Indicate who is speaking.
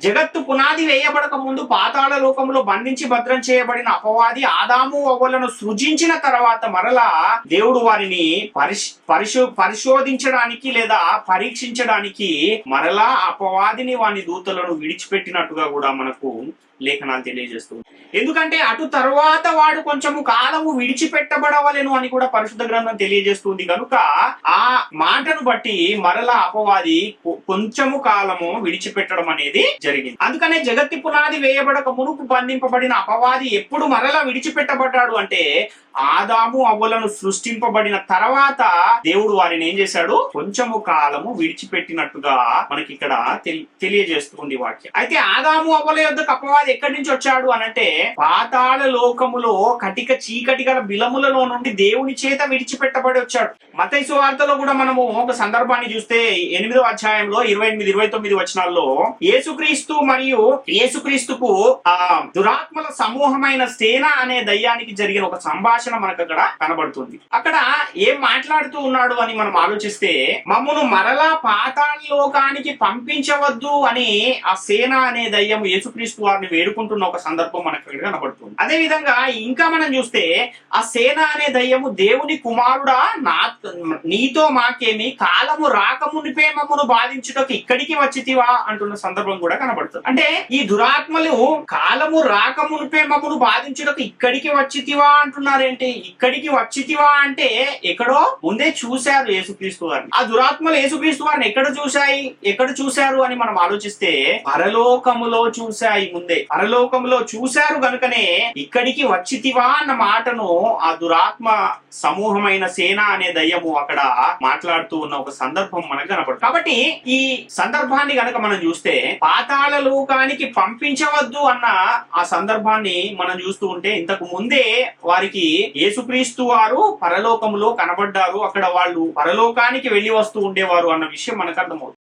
Speaker 1: జగత్తు పునాది వేయబడక ముందు పాతాళ లోకంలో బంధించి భద్రం చేయబడిన అపవాది ఆదాము అవ్వలను సృజించిన తర్వాత మరలా దేవుడు వారిని పరిశు పరిశో పరిశోధించడానికి లేదా పరీక్షించడానికి మరలా అపవాదిని వాని దూతలను విడిచిపెట్టినట్టుగా కూడా మనకు లేఖనాలు తెలియజేస్తుంది ఎందుకంటే అటు తర్వాత వాడు కొంచెము కాలము విడిచిపెట్టబడవలను అని కూడా పరిశుద్ధ గ్రంథం తెలియజేస్తుంది కనుక ఆ మాటను బట్టి మరలా అపవాది కొంచెము కాలము విడిచిపెట్టడం అనేది జరిగింది. అందుకనే జగత్తి పునాది వేయబడక మునుపు బంధింపబడిన అపవాది ఎప్పుడు మరలా విడిచిపెట్టబడ్డాడు అంటే ఆదాము అవ్వలను సృష్టింపబడిన తర్వాత దేవుడు వారిని ఏం చేశాడు? కొంచెము కాలము విడిచిపెట్టినట్టుగా మనకి ఇక్కడ తెలి- తెలియజేస్తుంది వాక్యం. అయితే ఆదాము అవ్వల యొద్దకు అపవాది ఎక్కడి నుంచి వచ్చాడు అనంటే పాతాళ లోకములో కటిక చీకటి గల బిలములలో నుండి దేవుని చేత విడిచిపెట్టబడి వచ్చాడు. మతైసు వార్తలో కూడా మనము ఒక సందర్భాన్ని చూస్తే ఎనిమిదో అధ్యాయంలో ఇరవై ఎనిమిది ఇరవై తొమ్మిది వచనాల్లో యేసుక్రీస్తు మరియు యేసుక్రీస్తుకు ఆ దురాత్మల సమూహమైన సేన అనే దయ్యానికి జరిగిన ఒక సంభాషణ మనకు అక్కడ కనబడుతుంది. అక్కడ ఏం మాట్లాడుతూ ఉన్నాడు అని మనం ఆలోచిస్తే మమ్మను మరలా పాతాళ లోకానికి పంపించవద్దు అని ఆ సేన అనే దయ్యం యేసుక్రీస్తు వారిని వేడుకుంటున్న ఒక సందర్భం మనకు అక్కడ కనబడుతుంది. అదే విధంగా ఇంకా మనం చూస్తే ఆ సేన అనే దయ్యము దేవుని కుమారుడా నా నీతో మాకేమి కాలము రాకమునిపే మమ్మను బాధించుటకు ఇక్కడికి వచ్చితివా అంటున్న సందర్భం కూడా కనబడుతుంది. అంటే ఈ దురాత్మలు కాలము రాకమునిపే మమ్మను బాధించుటకు ఇక్కడికి వచ్చితివా అంటున్నారేంటి? ఇక్కడికి వచ్చితివా అంటే ఎక్కడో ముందే చూశారు యేసుక్రీస్తు వారిని. ఆ దురాత్మలు యేసుక్రీస్తు వారిని ఎక్కడ చూశాయి? ఎక్కడ చూశారు అని మనం ఆలోచిస్తే పరలోకములో చూశాయి ముందే. పరలోకములో చూశారు గనుకనే ఇక్కడికి వచ్చితివా అన్న మాటను ఆ దురాత్మ సమూహమైన సేన అనే దయ్యము అక్కడ మాట్లాడుతూ ఉన్న ఒక సందర్భం మనకు కనపడుతుంది కాబట్టి ఈ ఈ సందర్భాన్ని గనక మనం చూస్తే పాతాళ లోకానికి పంపించవద్దు అన్న ఆ సందర్భాన్ని మనం చూస్తూ ఉంటే ఇంతకు ముందే వారికి యేసుక్రీస్తు వారు పరలోకంలో కనబడ్డారు. అక్కడ వాళ్ళు పరలోకానికి వెళ్ళి వస్తూ ఉండేవారు అన్న విషయం మనకు అర్థమవుతుంది.